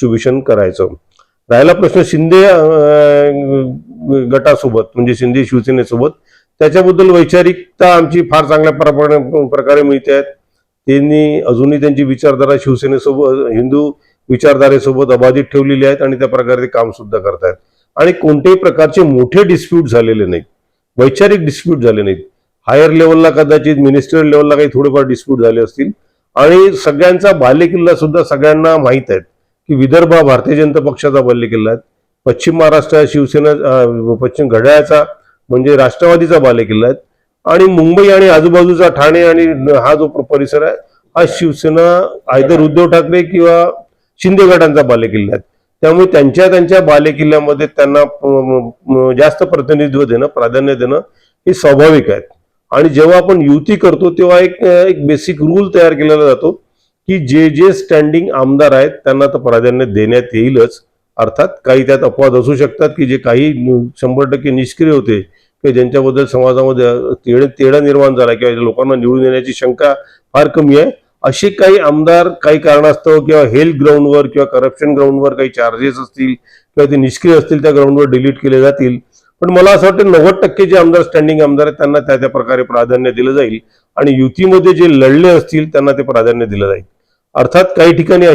Distribution करायचं. राहिला प्रश्न शिंदे गटासोबत म्हणजे शिंदे शिवसेनेसोबत. त्याच्याबद्दल वैचारिकता आमची फार चांगल्या प्रकारे मिळते आहेत. त्यांनी अजूनही त्यांची विचारधारा शिवसेनेसोबत हिंदू विचारधारेसोबत अबाधित ठेवलेली आहेत आणि त्या प्रकारे ते काम सुद्धा करतायत. आणि कोणत्याही प्रकारचे मोठे डिस्प्यूट झालेले नाहीत. वैचारिक डिस्प्यूट झाले नाहीत. हायर लेवलला कदाचित मिनिस्ट्रियल लेवलला काही थोडेफार डिस्प्यूट झाले असतील. आणि सगळ्यांचा बालेकिल्ला सुद्धा सगळ्यांना माहीत आहेत. की विदर्भ हा भारतीय जनता पक्षाचा बालेकिल्ला आहे. पश्चिम महाराष्ट्र शिवसेना पश्चिम घड्याळाचा म्हणजे राष्ट्रवादीचा बालेकिल्ला आहे. आणि मुंबई आणि आजूबाजूचा ठाणे आणि हा जो परिसर आहे हा शिवसेना आयदर उद्धव ठाकरे किंवा शिंदे गटांचा बालेकिल्ला आहे. त्यामुळे त्यांच्या त्यांच्या बालेकिल्ल्यामध्ये त्यांना जास्त प्रतिनिधित्व देणं प्राधान्य देणं हे स्वाभाविक आहे. आणि जेव्हा आपण युती करतो तेव्हा एक एक बेसिक रूल तयार केलेला जातो की जे जे स्टँडिंग आमदार आहेत त्यांना तर प्राधान्य देण्यात येईलच. अर्थात काही त्यात अपवाद असू शकतात की जे काही शंभर टक्के निष्क्रिय होते की ज्यांच्याबद्दल समाजामध्ये तेढ तेढा निर्माण झाला किंवा लोकांना निवडून येण्याची शंका फार कमी आहे. असे काही आमदार काही कारणास्तव किंवा हेल्थ ग्राउंडवर किंवा करप्शन ग्राउंडवर काही चार्जेस असतील किंवा ते निष्क्रिय असतील त्या ग्राउंडवर डिलीट केले जातील. पण मला असं वाटतं नव्वद टक्के जे आमदार स्टँडिंग आमदार आहेत त्यांना त्या त्या प्रकारे प्राधान्य दिलं जाईल. आणि युतीमध्ये जे लढले असतील त्यांना ते प्राधान्य दिलं जाईल. अर्थात काही ठिकाणी